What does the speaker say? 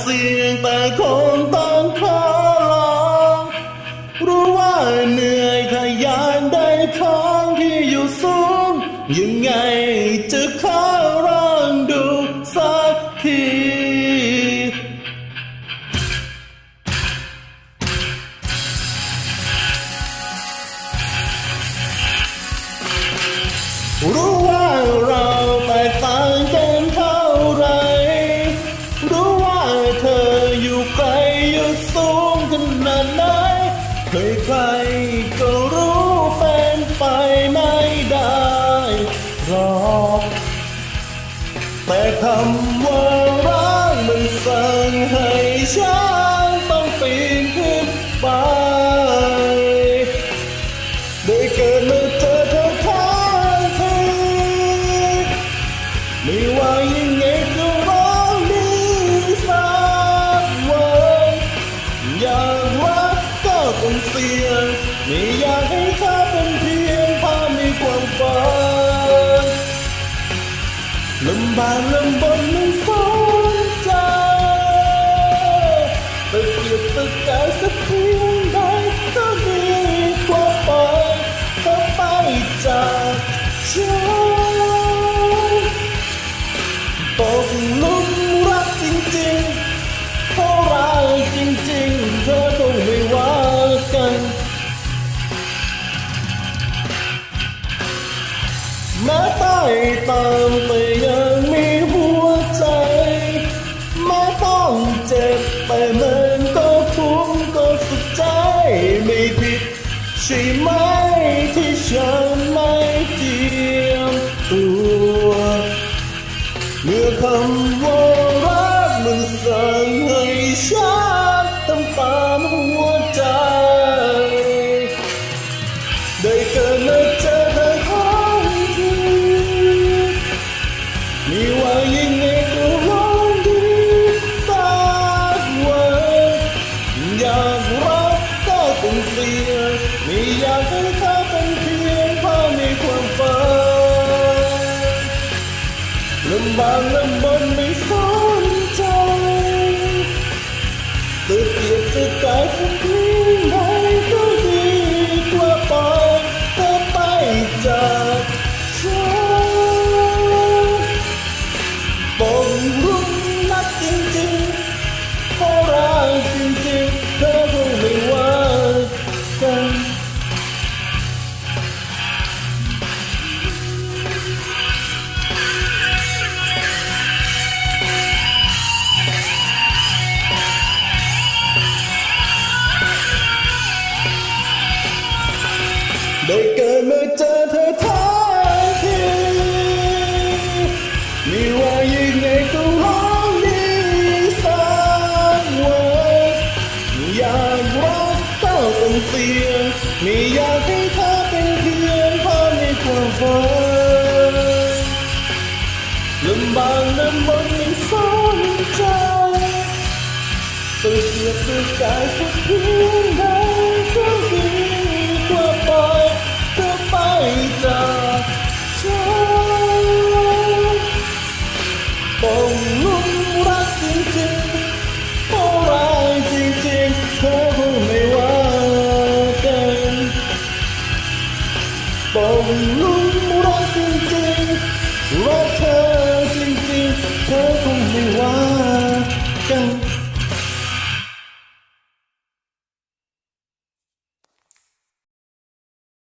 เสี่ยงแต่คงต้องขอลองรู้ว่าเหนื่อยถ้าอยากได้ของที่อยู่สูง ยังไงจะขอลองดูสักทีรู้ว่า ใครๆก็รู้แฟนไปไม่ได้หรอกแต่คำว่ารักมันสั่งให้ฉัน เสียงไม่อยากให้เธอเป็นเพียงภาพในความฝันลำบากลำบนไม่สนใจแต่เกียดตะกายสักเพียงใดก็ดีกว่าไปเธอไปจากฉัน แม้ใต้ตามแต่ยังมีหัวใจแม้ต้องเจ็บแต่มันก็คุ้มก็สุดใจไม่ผิดใช่ไหมที่ฉันไม่เจียมตัวเมื่อคำว่ารักมันสั่งให้ฉันทำตามหัว ลำบากลำบนไม่สนใจตื่นเตียดจะกายสักเได้เกิดมาเจอเธอทั้งทีไม่ว่ายังไงก็ร้องดีสักวันอยากรักก็ต้องเสียงไม่อยากให้เธอเป็นเพียงภาพในความฝันลำบากลำบนไม่สนใจต้องเสียตัวกายสักเพียงใดก็ดี ตงลุ้มรักจริงๆรักเธอจริงๆ เธอคงไม่ว่า